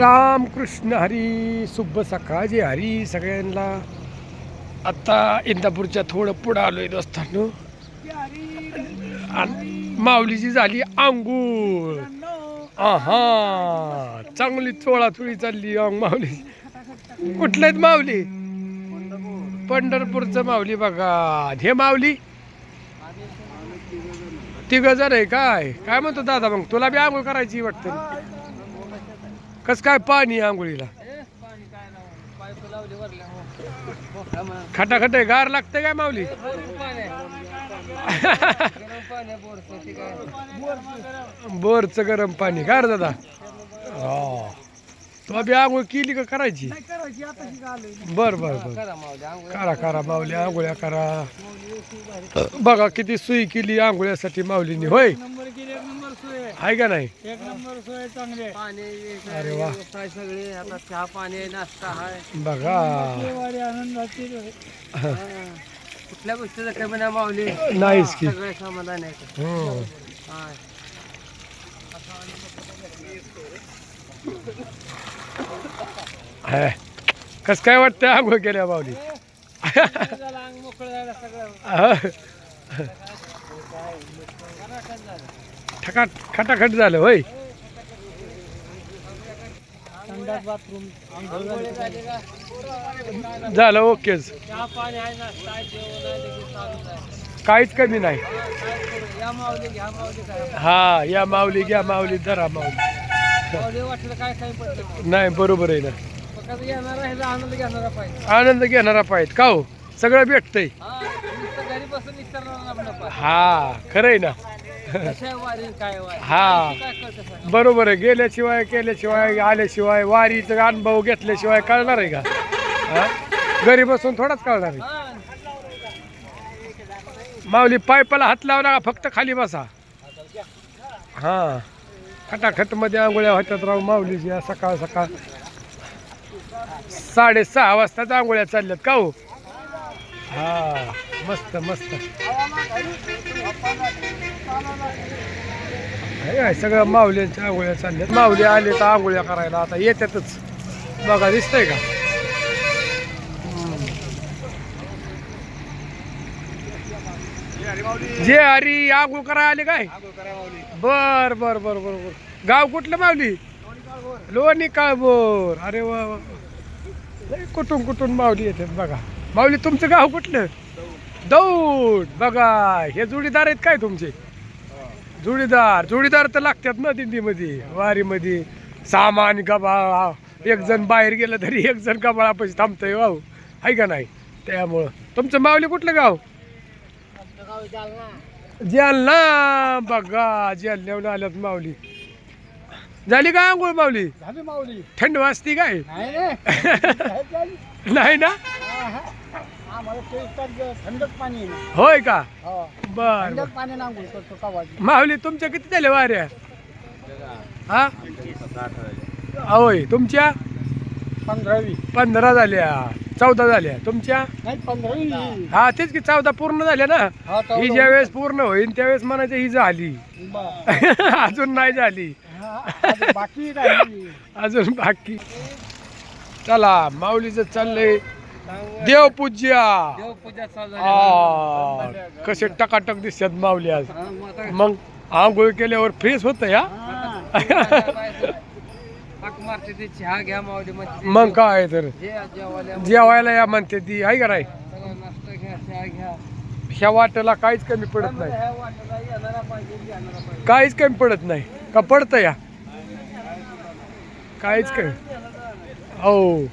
रामकृष्ण हरी शुभ सकाळची हरी सगळ्यांना. आत्ता इंदापूरच्या थोडं पुढं आलोय दोस्तांनो. माऊलीची झाली आंघोळ. हा चांगली चोळाचोळी चालली अंग माऊली. कुठले आहेत माऊली? पंढरपूरचं माऊली बघा. हे माऊली? तिघ जण आहे काय? काय म्हणतो दादा मग? तुला बी आंघोळ करायची वाटतं. कस काय पाणी आंघोळीला? खटाखट आहे गार लागते काय माऊली? बोरचं गरम पाणी गार दादा. हा. तुला बी आंघोळ केली का करायची? बर बर बर. करा करा माऊली आंघोळ्या करा. बघा किती सुई केली आंघोळ्यासाठी माऊलीने होय? आहे. का नाही? एक नंबर सोय चांगले अरे वा. सगळे आता चहा पाणी नाश्ता आहे. बघा. आनंदाची कुठल्या गोष्टीचं कमी नाही मावली नाहीच की. सगळे समाधान आहे. हम्म. आहे. कस काय वाटतं आंघोळ केल्या माऊली? झालं अंग मोकळं झालं सगळं. हा. ठकाट खटाखट झालं होय. झाली. ओकेच काहीच कमी नाही. हा? या माऊली घ्या माऊली धरा माऊली. नाही बरोबर आहे ना. आनंद घेणारा पाहिजे. आनंद घेणारा पाहिजे. का हो? सगळं भेटतंय. हा खरंय ना. हा. बरोबर आहे. गेल्याशिवाय केल्याशिवाय आल्याशिवाय वारीचा अनुभव घेतल्याशिवाय कळणार आहे का? हा? घरी बसून थोडाच कळणार आहे. माऊली पायपाला हात लावला फक्त खाली बसा. हा. खटाखटमध्ये आंघोळ्या होत्यात राव माऊलीच्या सकाळ सकाळ. साडेसहा वाजताच आंघोळ्या चालल्यात का हो? हा. मस्त मस्त. काय सगळं माऊलींच्या आंघोळ्या चालल्यात. माऊली आले तर आंघोळ्या करायला आता येतातच. बघा दिसतंय का? जे हरी आंघोळ करायला आले काय? बर बर बर बर बर. गाव कुठलं माऊली? लोणी काळभोर. अरे वा कुठून कुठून माऊली येतात बघा. माऊली तुमचं गाव कुठलं? दौड. बघा हे जोडीदार आहेत काय तुमचे? जोडीदार जोडीदार तर लागतात ना दिंडीमध्ये वारीमध्ये. सामान गबाळा एक जण बाहेर गेलं तरी एक जण गबाळापाशी थांबतंय वाहू आहे का नाही? त्यामुळं. तुमचं माऊली कुठलं गाव? जालना. जालना बघा जालन्यावर आल्यात माऊली. झाली का आंघोळ माऊली? झाली माऊली. थंड वाजती काय? नाही ना. होय का? बर करतो का माऊली तुमच्या किती झाल्या वाऱ्या? हा? होय तुमच्या? पंधरावी. पंधरा झाल्या. चौदा झाल्या. तुमच्या? नाही पंधरावी. हा तेच की चौदा पूर्ण झाल्या ना? हा ही ज्या वेळेस पूर्ण होईल त्यावेळेस म्हणायचं ही झाली. अजून नाही झाली. बाकी राहिली. अजून बाकी. चला माऊलीचं चाललंय. देवपूज्या. देवपूजा चालू आ, कसे टकाटक दिसतात माऊली आज. मग आंघोळ केल्यावर फ्रेश होत या? हाक मारते ते चहा घ्या मावली म्हणते. मग काय तर. जे जेवायला जेवायला या म्हणते ती आहे का नाही? सगळं नाश्ता घ्या चहा घ्या. ह्या वाटेला काहीच कमी पडत नाही ह्या वाटेला येणारा पाहिजे जाणारा पाहिजे. काहीच कमी पडत नाही. का पडतं या? काहीच कमी. हो.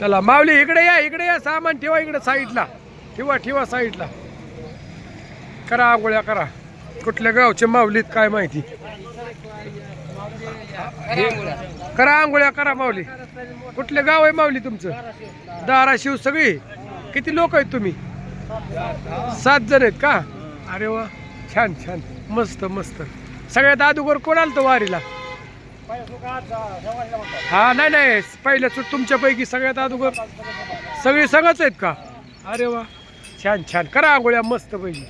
चला माऊली इकडे या इकडे या सामान ठेवा इकडे साईडला. ठेवा ठेवा साईडला. करा आंघोळ्या करा. कुठल्या गावचे माऊलीत काय माहिती? करा आंघोळ्या करा माऊली. कुठलं गाव आहे माऊली तुमचं? धाराशिव सगळी? किती लोक आहेत तुम्ही? सात जण आहेत का? अरे वा छान छान. मस्त मस्त. सगळ्यात अगोदर कोण आलं तो वारीला? हा नाही नाही. पहिल्या तुमच्यापैकी सगळ्यात अगोदर. सगळी सगळंच आहेत का? अरे वा. छान छान. करा आंघोळ्या मस्त पैकी.